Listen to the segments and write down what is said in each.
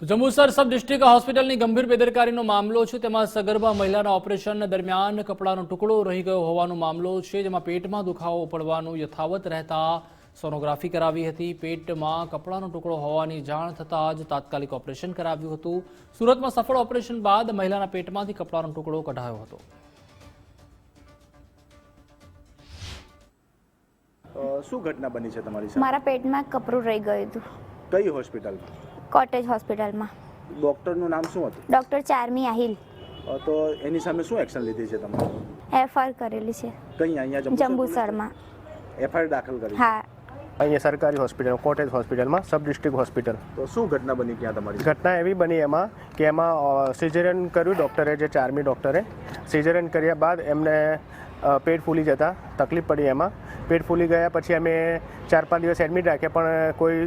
તો Jambusar sub district હોસ્પિટલની ગંભીર બેદરકારીનો મામલો છે. તેમાં સગર્ભા મહિલાના ઓપરેશન દરમિયાન કપડાનો ટુકડો રહી ગયો હોવાનો મામલો છે જેમાં પેટમાં દુખાવો પડવાનું યથાવત રહેતા સોનોગ્રાફી કરાવી હતી. પેટમાં કપડાનો ટુકડો હોવાની જાણ થતાં જ તાત્કાલિક ઓપરેશન કરાવ્યું હતું. સુરતમાં સફળ ઓપરેશન બાદ મહિલાના પેટમાંથી કપડાનો ટુકડો કઢાયો હતો. શું ઘટના બની છે તમારી મારા પેટમાં કપરું રહી ગયું હતું. કઈ હોસ્પિટલ કોટેજ હોસ્પિટલમાં. ડોક્ટરનું નામ શું હતું? ડૉક્ટર ચારમી આહિલ. તો એની સામે શું એક્શન લીધી છે તમે એફઆર કરેલી છે. કઈ અહીંયા જંબુસરમાં. એફઆઈઆર દાખલ કરી. હા. અહીંયા સરકારી હોસ્પિટલ કોટેજ હોસ્પિટલમાં સબ ડિસ્ટ્રિક્ટ હોસ્પિટલ. તો શું ઘટના બની ક્યાં તમારી? ઘટના એવી બની એમાં કે એમાં સિઝેરિયન કર્યું ડૉક્ટરે જે ચારમી ડૉક્ટરે. સિઝેરિયન કર્યા બાદ એમને પેટ ફૂલી જતા તકલીફ પડી એમાં. પેટ ફૂલી ગયા પછી અમે ચાર પાંચ દિવસ એડમિટ રાખ્યા પણ કોઈ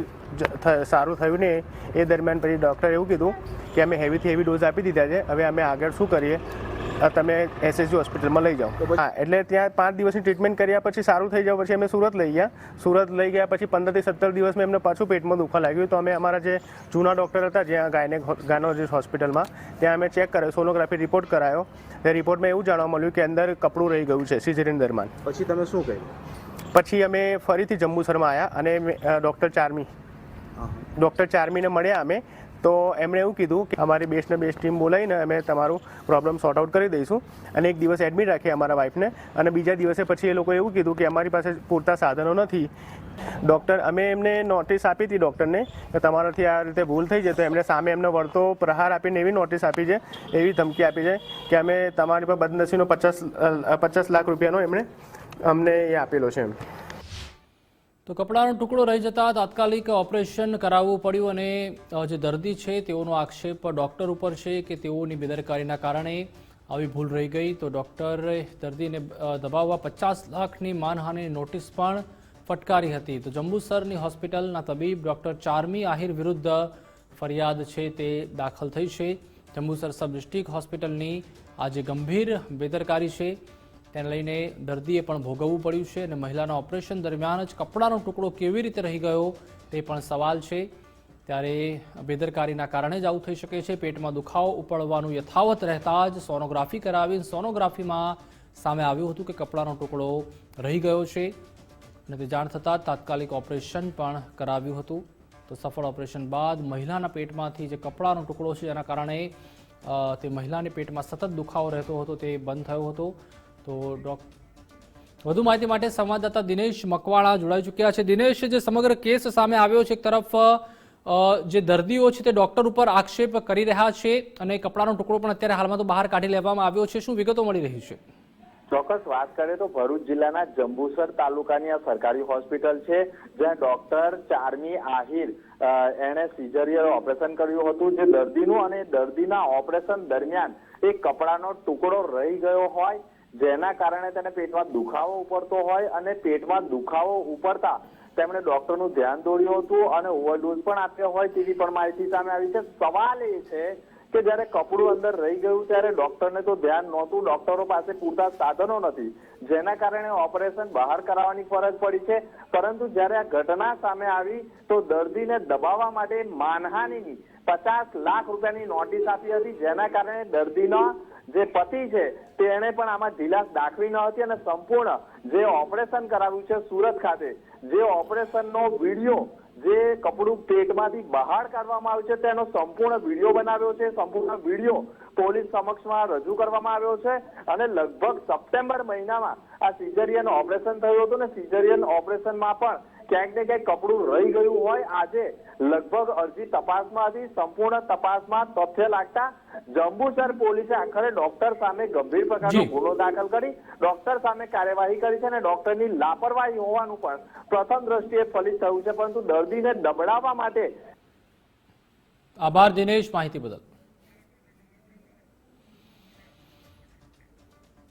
સારું થયું નહીં. એ દરમિયાન પછી ડૉક્ટરે એવું કીધું કે અમે હેવીથી હેવી ડોઝ આપી દીધા છે. હવે અમે આગળ શું કરીએ? તમે એસએસજી હોસ્પિટલમાં લઈ જાઓ. હા એટલે ત્યાં પાંચ દિવસની ટ્રીટમેન્ટ કર્યા પછી સારું થઈ જાવ પછી અમે સુરત લઈ ગયા. સુરત લઈ ગયા પછી પંદરથી સત્તર દિવસમાં એમને પાછું પેટમાં દુખવા લાગ્યું. તો અમે અમારા જે જૂના ડૉક્ટર હતા જ્યાં ગાયનેક ગાયનોલોજીસ્ટ હોસ્પિટલમાં ત્યાં અમે ચેક કર્યો સોનોગ્રાફી રિપોર્ટ કરાયો. તે રિપોર્ટમાં એવું જાણવા મળ્યું કે અંદર કપડું રહી ગયું છે સિઝરીન દરમિયાન. પછી તમે શું કહ્યું પછી અમે ફરીથી જંબુસરમાં આવ્યા અને ડૉક્ટર ચારમી. ડૉક્ટર ચારમીને મળ્યા અમે. તો એમણે એવું કીધું કે અમારી બેસ્ટને બેસ્ટ ટીમ બોલાવીને અમે તમારું પ્રોબ્લેમ સોર્ટ આઉટ કરી દઈશું અને એક દિવસ એડમિટ રાખીએ અમારા વાઈફને. અને બીજા દિવસે પછી એ લોકોએ એવું કીધું કે અમારી પાસે પૂરતા સાધનો નથી. ડૉક્ટર અમે એમને નોટિસ આપી હતી ડૉક્ટરને કે તમારાથી આ રીતે ભૂલ થઈ છે તો એમણે સામે એમનો વળતો પ્રહાર આપીને એવી નોટિસ આપી છે એવી ધમકી આપી છે કે અમે તમારી પર બદનસીનો પચાસ પચાસ લાખ રૂપિયાનો એમણે અમને એ આપેલો છે એમ. તો કપડાનો ટુકડો રહી જતા તાત્કાલિક ઓપરેશન કરાવવું પડ્યું અને જે દર્દી છે તેઓનો આક્ષેપ ડૉક્ટર ઉપર છે કે તેઓની બેદરકારીના કારણે આવી ભૂલ રહી ગઈ. તો ડૉક્ટરે દર્દીને દબાવવા પચાસ લાખની માનહાનિની નોટિસ પણ ફટકારી હતી. તો જંબુસરની હોસ્પિટલના તબીબ ડૉક્ટર ચારમી આહિર વિરુદ્ધ ફરિયાદ છે તે દાખલ થઈ છે. જંબુસર સબ ડિસ્ટ્રિક્ટ હોસ્પિટલની આ જે ગંભીર બેદરકારી છે. તેને લઈને દર્દીએ પણ ભોગવવું પડ્યું છે અને મહિલાના ઓપરેશન દરમિયાન જ કપડાનો ટુકડો કેવી રીતે રહી ગયો તે પણ સવાલ છે. ત્યારે બેદરકારીના કારણે જ આવું થઈ શકે છે. પેટમાં દુખાવો ઉપડવાનું યથાવત રહેતા જ સોનોગ્રાફી કરાવી સોનોગ્રાફીમાં સામે આવ્યું હતું કે કપડાનો ટુકડો રહી ગયો છે અને તે જાણ થતાં તાત્કાલિક ઓપરેશન પણ કરાવ્યું હતું. તો સફળ ઓપરેશન બાદ મહિલાના પેટમાંથી જે કપડાનો ટુકડો છે જેના કારણે તે મહિલાને પેટમાં સતત દુખાવો રહેતો હતો, તે બંધ થયો હતો. તો વધુ માહિતી માટે સંવાદદાતા દિનેશ મકવાણા જોડાઈ ચૂક્યા છે. દિનેશ, જે સમગ્ર કેસ સામે આવ્યો છે, એક તરફ જે દર્દીઓ છે તે ડોક્ટર ઉપર આક્ષેપ કરી રહ્યા છે અને કપડાનો ટુકડો પણ અત્યારે હાલમાં તો બહાર કાઢી લેવામાં આવ્યો છે. શું વિગતો મળી રહી છે? ચોક્કસ વાત કરીએ તો ભરૂચ જિલ્લાના જંબુસર તાલુકાની આ સરકારી હોસ્પિટલ છે, જ્યાં ડોક્ટર ચારમી આહિર એણે સિઝરિયલ ઓપરેશન કર્યું હતું. જે દર્દીનું અને દર્દીના ઓપરેશન દરમિયાન એક કપડાનો ટુકડો રહી ગયો હોય જેના કારણે તેને પેટમાં દુખાવો ઉપડતો હોય અને પેટમાં દુખાવો ઉપડતા તેમણે ડોક્ટરનું ધ્યાન દોર્યું હતું અને ઓવરડોઝ પણ આપ્યો હોય તેવી પણ માહિતી સામે આવી છે. સવાલ એ છે કે જ્યારે કપડું અંદર રહી ગયું ત્યારે ડોક્ટરને તો ધ્યાન નહોતું, ડોક્ટરો પાસે પૂરતા સાધનો નથી. જેના કારણે ઓપરેશન બહાર કરાવવાની ફરજ પડી છે. પરંતુ જ્યારે આ ઘટના સામે આવી, તો દર્દીને દબાવવા માટે માનહાનિની પચાસ લાખ રૂપિયાની નોટિસ આપી હતી, જેના કારણે દર્દીનો જે પતિ છે, તેણે પણ આમાં ઢીલાસ દાખવી ન હતી અને સંપૂર્ણ જે ઓપરેશન કરાવ્યું છે સુરત ખાતે, જે ઓપરેશનનો વીડિયો જે કપડું પેટમાંથી બહાર કાઢવામાં આવ્યું છે તેનો સંપૂર્ણ વીડિયો બનાવ્યો છે, સંપૂર્ણ વીડિયો પોલીસ સમક્ષમાં રજૂ કરવામાં આવ્યો છે અને લગભગ સપ્ટેમ્બર મહિનામાં આ સિઝરિયન ઓપરેશન થયું હતું ને સિઝરિયન ઓપરેશનમાં પણ ક્યાંક ને ક્યાંક કપડું રહી ગયું હોય આજે લગભગ અરજી તપાસમાં હતી સંપૂર્ણ તપાસમાં તથ્ય લાગતા જંબુસર પોલીસે આખરે ડોક્ટર સામે ગંભીર પ્રકારનો. ગુનો દાખલ કરી ડોક્ટર સામે કાર્યવાહી કરી છે અને ડોક્ટરની લાપરવાહી હોવાનું પણ પ્રથમ દ્રષ્ટિએ ફલિત થયું છે પરંતુ દર્દીને દબડાવવા માટે આભાર દિનેશ માહિતી બદલ